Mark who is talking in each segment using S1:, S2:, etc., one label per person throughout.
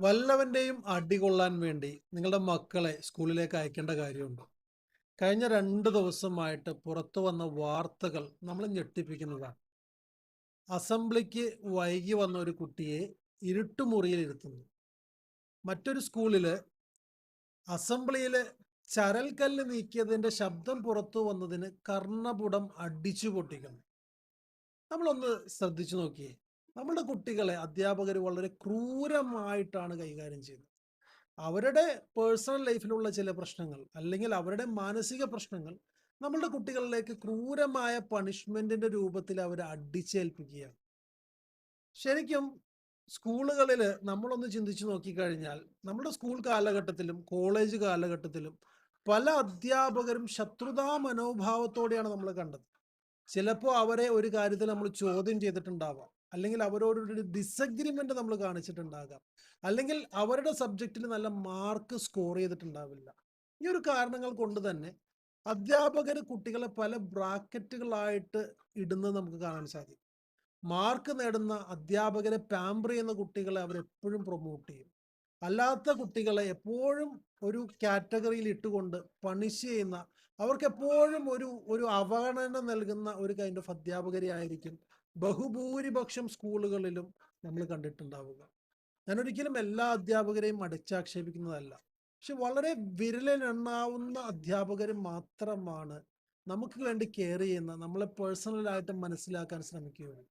S1: വല്ലവന്റെയും അടി കൊള്ളാൻ വേണ്ടി നിങ്ങളുടെ മക്കളെ സ്കൂളിലേക്ക് അയക്കേണ്ട കാര്യമുണ്ടോ? കഴിഞ്ഞ രണ്ട് ദിവസമായിട്ട് പുറത്തു വന്ന വാർത്തകൾ നമ്മൾ ഞെട്ടിപ്പിക്കുന്നതാണ്. അസംബ്ലിക്ക് വൈകി വന്ന ഒരു കുട്ടിയെ ഇരുട്ടുമുറിയിൽ ഇരുത്തുന്നു. മറ്റൊരു സ്കൂളിൽ അസംബ്ലിയിലെ ചരൽക്കല്ല് നീക്കിയതിന്റെ ശബ്ദം പുറത്തു വന്നതിന് കർണപുടം അടിച്ചു പൊട്ടിക്കുന്നു. നമ്മളൊന്ന് ശ്രദ്ധിച്ചു നോക്കിയേ. നമ്മുടെ കുട്ടികളെ അധ്യാപകർ വളരെ ക്രൂരമായിട്ടാണ് കൈകാര്യം ചെയ്യുന്നത്. അവരുടെ പേഴ്സണൽ ലൈഫിലുള്ള ചില പ്രശ്നങ്ങൾ അല്ലെങ്കിൽ അവരുടെ മാനസിക പ്രശ്നങ്ങൾ നമ്മളുടെ കുട്ടികളിലേക്ക് ക്രൂരമായ പണിഷ്മെന്റിന്റെ രൂപത്തിൽ അവരെ അടിച്ചേൽപ്പിക്കുകയാണ്. ശരിക്കും സ്കൂളുകളിൽ നമ്മളൊന്ന് ചിന്തിച്ചു നോക്കിക്കഴിഞ്ഞാൽ നമ്മുടെ സ്കൂൾ കാലഘട്ടത്തിലും കോളേജ് കാലഘട്ടത്തിലും പല അധ്യാപകരും ശത്രുതാ മനോഭാവത്തോടെയാണ് നമ്മൾ കണ്ടത്. ചിലപ്പോൾ അവരെ ഒരു കാര്യത്തിൽ നമ്മൾ ചോദ്യം ചെയ്തിട്ടുണ്ടാവാം. അല്ലെങ്കിൽ അവരോടൊരു ഡിസഗ്രിമെന്റ് നമ്മൾ കാണിച്ചിട്ടുണ്ടാകാം. അല്ലെങ്കിൽ അവരുടെ സബ്ജക്റ്റിൽ നല്ല മാർക്ക് സ്കോർ ചെയ്തിട്ടുണ്ടാവില്ല. ഈ ഒരു കാരണങ്ങൾ കൊണ്ട് തന്നെ അധ്യാപകർ കുട്ടികളെ പല ബ്രാക്കറ്റുകളായിട്ട് ഇടുന്നത് നമുക്ക് കാണാൻ സാധിക്കും. മാർക്ക് നേടുന്ന അധ്യാപകരെ പാമ്പർ ചെയ്യുന്ന കുട്ടികളെ അവരെപ്പോഴും പ്രൊമോട്ട് ചെയ്യും. അല്ലാത്ത കുട്ടികളെ എപ്പോഴും ഒരു കാറ്റഗറിയിൽ ഇട്ടുകൊണ്ട് പണിഷ് ചെയ്യുന്ന അവർക്ക് എപ്പോഴും ഒരു ഒരു അവഗണന നൽകുന്ന ഒരു കൈൻഡ് ഓഫ് അധ്യാപകരെ ആയിരിക്കും ബഹുഭൂരിപക്ഷം സ്കൂളുകളിലും നമ്മൾ കണ്ടിട്ടുണ്ടാവുക. ഞാൻ ഒരിക്കലും എല്ലാ അധ്യാപകരെയും അടിച്ചാക്ഷേപിക്കുന്നതല്ല. പക്ഷെ വളരെ വിരലിലെണ്ണാവുന്ന അധ്യാപകർ മാത്രമാണ് നമുക്ക് വേണ്ടി കെയർ ചെയ്യുന്ന നമ്മളെ പേഴ്സണലായിട്ട് മനസ്സിലാക്കാൻ ശ്രമിക്കുകയുള്ളൂ.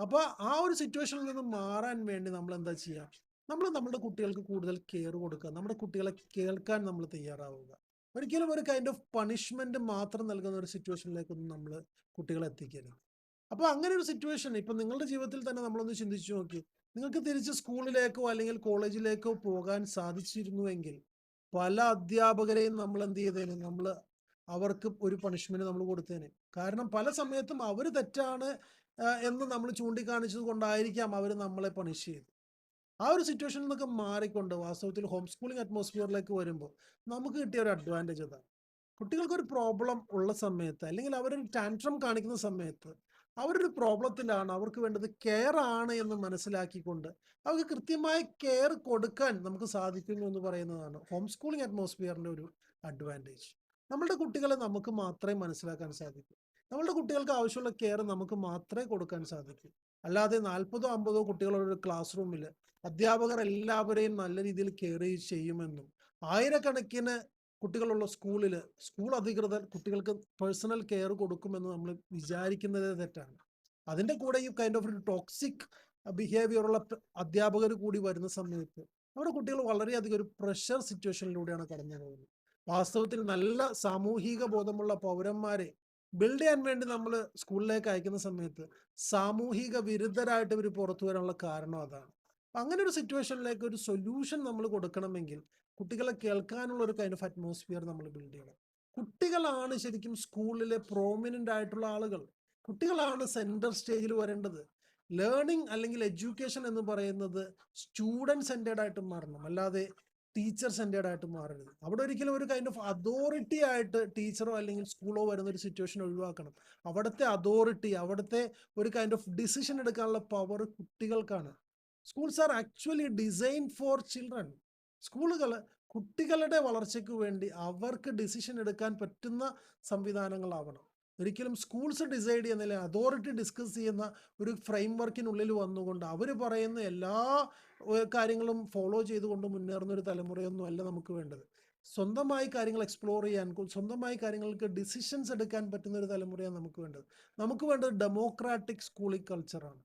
S1: അപ്പോൾ ആ ഒരു സിറ്റുവേഷനിൽ നിന്ന് മാറാൻ വേണ്ടി നമ്മൾ എന്താ ചെയ്യുക? നമ്മൾ നമ്മുടെ കുട്ടികൾക്ക് കൂടുതൽ കെയർ കൊടുക്കുക. നമ്മുടെ കുട്ടികളെ കേൾക്കാൻ നമ്മൾ തയ്യാറാവുക. ഒരിക്കലും ഒരു കൈൻഡ് ഓഫ് പണിഷ്മെന്റ് മാത്രം നൽകുന്ന ഒരു സിറ്റുവേഷനിലേക്കൊന്നും നമ്മൾ കുട്ടികളെ എത്തിക്കരുത്. അപ്പോൾ അങ്ങനെ ഒരു സിറ്റുവേഷൻ ഇപ്പൊ നിങ്ങളുടെ ജീവിതത്തിൽ തന്നെ നമ്മളൊന്ന് ചിന്തിച്ചു നോക്കി. നിങ്ങൾക്ക് തിരിച്ച് സ്കൂളിലേക്കോ അല്ലെങ്കിൽ കോളേജിലേക്കോ പോകാൻ സാധിച്ചിരുന്നുവെങ്കിൽ പല അധ്യാപകരെയും നമ്മൾ എന്ത് ചെയ്തേനെ? നമ്മൾ അവർക്ക് ഒരു പണിഷ്മെന്റ് നമ്മൾ കൊടുത്തേനെ. കാരണം പല സമയത്തും അവർ തെറ്റാണ് എന്ന് നമ്മൾ ചൂണ്ടിക്കാണിച്ചത് കൊണ്ടായിരിക്കാം അവർ നമ്മളെ പണിഷ് ചെയ്ത്. ആ ഒരു സിറ്റുവേഷനിൽ നിന്നൊക്കെ മാറിക്കൊണ്ട് വാസ്തവത്തിൽ ഹോം സ്കൂളിംഗ് അറ്റ്മോസ്ഫിയറിലേക്ക് വരുമ്പോൾ നമുക്ക് കിട്ടിയ ഒരു അഡ്വാന്റേജ് അതാണ്. കുട്ടികൾക്ക് ഒരു പ്രോബ്ലം ഉള്ള സമയത്ത് അല്ലെങ്കിൽ അവരൊരു ടാൻട്രം കാണിക്കുന്ന സമയത്ത് അവരൊരു പ്രോബ്ലത്തിലാണ് അവർക്ക് വേണ്ടത് കെയർ ആണ് എന്ന് മനസ്സിലാക്കിക്കൊണ്ട് അവർക്ക് കൃത്യമായ കെയർ കൊടുക്കാൻ നമുക്ക് സാധിക്കുന്നു എന്ന് പറയുന്നതാണ് ഹോം സ്കൂളിംഗ് അറ്റ്മോസ്ഫിയറിന്റെ ഒരു അഡ്വാന്റേജ് നമ്മളുടെ കുട്ടികളെ നമുക്ക് മാത്രമേ മനസ്സിലാക്കാൻ സാധിക്കൂ. നമ്മളുടെ കുട്ടികൾക്ക് ആവശ്യമുള്ള കെയർ നമുക്ക് മാത്രമേ കൊടുക്കാൻ സാധിക്കൂ. അല്ലാതെ നാൽപ്പതോ അമ്പതോ കുട്ടികളുള്ള ഒരു ക്ലാസ് റൂമിൽ അധ്യാപകർ എല്ലാവരെയും നല്ല രീതിയിൽ കെയർ ചെയ്യുമെന്നും ആയിരക്കണക്കിന് കുട്ടികളുള്ള സ്കൂളിൽ സ്കൂൾ അധികൃതർ കുട്ടികൾക്ക് പേഴ്സണൽ കെയർ കൊടുക്കുമെന്ന് നമ്മൾ വിചാരിക്കുന്നത് തെറ്റാണ്. അതിന്റെ കൂടെ ഈ കൈൻഡ് ഓഫ് ഒരു ടോക്സിക് ബിഹേവിയർ ഉള്ള അധ്യാപകർ കൂടി വരുന്ന സമയത്ത് നമ്മുടെ കുട്ടികൾ വളരെയധികം ഒരു പ്രഷർ സിറ്റുവേഷനിലൂടെയാണ് കടന്നു പോകുന്നത്. വാസ്തവത്തിൽ നല്ല സാമൂഹിക ബോധമുള്ള പൗരന്മാരെ ബിൽഡ് ചെയ്യാൻ വേണ്ടി നമ്മൾ സ്കൂളിലേക്ക് അയക്കുന്ന സമയത്ത് സാമൂഹിക വിരുദ്ധരായിട്ട് ഇവർ പുറത്തു വരാനുള്ള കാരണം അതാണ്. അങ്ങനെ ഒരു സിറ്റുവേഷനിലേക്ക് ഒരു സൊല്യൂഷൻ നമ്മൾ കൊടുക്കണമെങ്കിൽ കുട്ടികളെ കേൾക്കാനുള്ള ഒരു കൈൻഡ് ഓഫ് അറ്റ്മോസ്ഫിയർ നമ്മൾ ബിൽഡ് ചെയ്യണം. കുട്ടികളാണ് ശരിക്കും സ്കൂളിലെ പ്രോമിനന്റ് ആയിട്ടുള്ള ആളുകൾ. കുട്ടികളാണ് സെന്റർ സ്റ്റേജിൽ വരേണ്ടത്. ലേണിംഗ് അല്ലെങ്കിൽ എഡ്യൂക്കേഷൻ എന്ന് പറയുന്നത് സ്റ്റുഡന്റ് സെന്റേഡ് ആയിട്ട് മാറണം. അല്ലാതെ ടീച്ചർ സെന്റേഡ് ആയിട്ട് മാറരുത്. അവിടെ ഒരിക്കലും ഒരു കൈൻഡ് ഓഫ് അതോറിറ്റി ആയിട്ട് ടീച്ചറോ അല്ലെങ്കിൽ സ്കൂളോ വരുന്ന ഒരു സിറ്റുവേഷൻ ഒഴിവാക്കണം. അവിടുത്തെ അതോറിറ്റി അവിടുത്തെ ഒരു കൈൻഡ് ഓഫ് ഡിസിഷൻ എടുക്കാനുള്ള പവർ കുട്ടികൾക്കാണ്. Schools are actually design for children സ്കൂളുകൾ കുട്ടികളുടെ വളർച്ചയ്ക്ക് വേണ്ടി അവർക്ക് ഡിസിഷൻ എടുക്കാൻ പറ്റുന്ന സംവിധാനങ്ങളാവണം. ഒരിക്കലും സ്കൂൾസ് ഡിസൈഡ് ചെയ്യുന്നില്ല അതോറിറ്റി ഡിസ്കസ് ചെയ്യുന്ന ഒരു ഫ്രെയിം വർക്കിനുള്ളിൽ വന്നുകൊണ്ട് അവർ പറയുന്ന എല്ലാ കാര്യങ്ങളും ഫോളോ ചെയ്തുകൊണ്ട് മുന്നേറുന്ന ഒരു തലമുറയൊന്നും അല്ല നമുക്ക് വേണ്ടത്. സ്വന്തമായി കാര്യങ്ങൾ എക്സ്പ്ലോർ ചെയ്യാൻ സ്വന്തമായി കാര്യങ്ങൾക്ക് ഡിസിഷൻസ് എടുക്കാൻ പറ്റുന്ന ഒരു തലമുറയാണ് നമുക്ക് വേണ്ടത്. നമുക്ക് വേണ്ടത് ഡെമോക്രാറ്റിക് സ്കൂളിംഗ് കൾച്ചറാണ്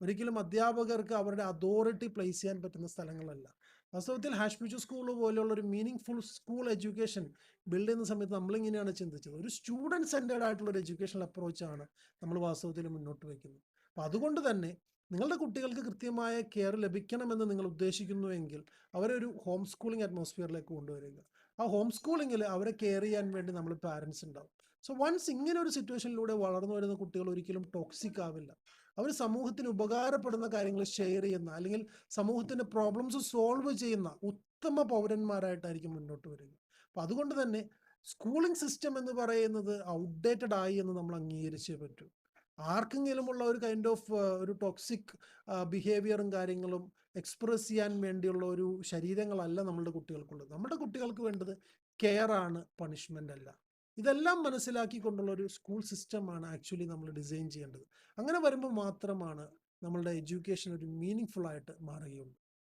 S1: ഒരിക്കലും അധ്യാപകർക്ക് അവരുടെ അതോറിറ്റി പ്ലേസ് ചെയ്യാൻ പറ്റുന്ന സ്ഥലങ്ങളല്ല. വാസ്തവത്തിൽ ഹാഷ്മിച്ചു സ്കൂൾ പോലെയുള്ള ഒരു meaningful school education build ചെയ്യുന്ന സമയത്ത് നമ്മളിങ്ങനെയാണ് ചിന്തിച്ചത്. ഒരു സ്റ്റുഡന്റ് സെന്റേഡ് ആയിട്ടുള്ള ഒരു എഡ്യൂക്കേഷണൽ അപ്രോച്ചാണ് നമ്മൾ വാസ്തവത്തിൽ മുന്നോട്ട് വയ്ക്കുന്നത് അപ്പോൾ അതുകൊണ്ട് തന്നെ നിങ്ങളുടെ കുട്ടികൾക്ക് കൃത്യമായ കെയർ ലഭിക്കണമെന്ന് നിങ്ങൾ ഉദ്ദേശിക്കുന്നുവെങ്കിൽ അവരെ ഒരു ഹോം സ്കൂളിംഗ് അറ്റ്മോസ്ഫിയറിലേക്ക് കൊണ്ടുവരിക. ആ ഹോം സ്കൂളിങ്ങിൽ അവരെ കെയർ ചെയ്യാൻ വേണ്ടി നമ്മൾ പാരൻസ് ഉണ്ടാവും സോ വൺസ് ഇങ്ങനെ ഒരു സിറ്റുവേഷനിലൂടെ വളർന്നു വരുന്ന കുട്ടികൾ ഒരിക്കലും ടോക്സിക് ആവില്ല. അവർ സമൂഹത്തിന് ഉപകാരപ്പെടുന്ന കാര്യങ്ങൾ ഷെയർ ചെയ്യുന്ന അല്ലെങ്കിൽ സമൂഹത്തിന്റെ പ്രോബ്ലംസ് സോൾവ് ചെയ്യുന്ന ഉത്തമ പൗരന്മാരായിട്ടായിരിക്കും മുന്നോട്ട് വരിക. അപ്പൊ അതുകൊണ്ട് തന്നെ സ്കൂളിംഗ് സിസ്റ്റം എന്ന് പറയുന്നത് ഔട്ട്ഡേറ്റഡ് ആയി എന്ന് നമ്മൾ അംഗീകരിച്ചേ പറ്റൂ. ആർക്കെങ്കിലും ഉള്ള ഒരു കൈൻഡ് ഓഫ് ഒരു ടോക്സിക് ബിഹേവിയറും കാര്യങ്ങളും എക്സ്പ്രസ് ചെയ്യാൻ വേണ്ടിയുള്ള ഒരു ശരീരങ്ങളല്ല നമ്മളുടെ കുട്ടികൾക്കുള്ളത്. നമ്മുടെ കുട്ടികൾക്ക് വേണ്ടത് കെയർ ആണ് പണിഷ്മെന്റ് അല്ല. ഇതെല്ലാം മനസ്സിലാക്കിക്കൊണ്ടുള്ള ഒരു സ്കൂൾ സിസ്റ്റമാണ് ആക്ച്വലി നമ്മൾ ഡിസൈൻ ചെയ്യേണ്ടത്. അങ്ങനെ വരുമ്പോൾ മാത്രമാണ് നമ്മളുടെ എഡ്യൂക്കേഷൻ ഒരു മീനിങ് ഫുൾ ആയിട്ട് മാറുകയുള്ളൂ.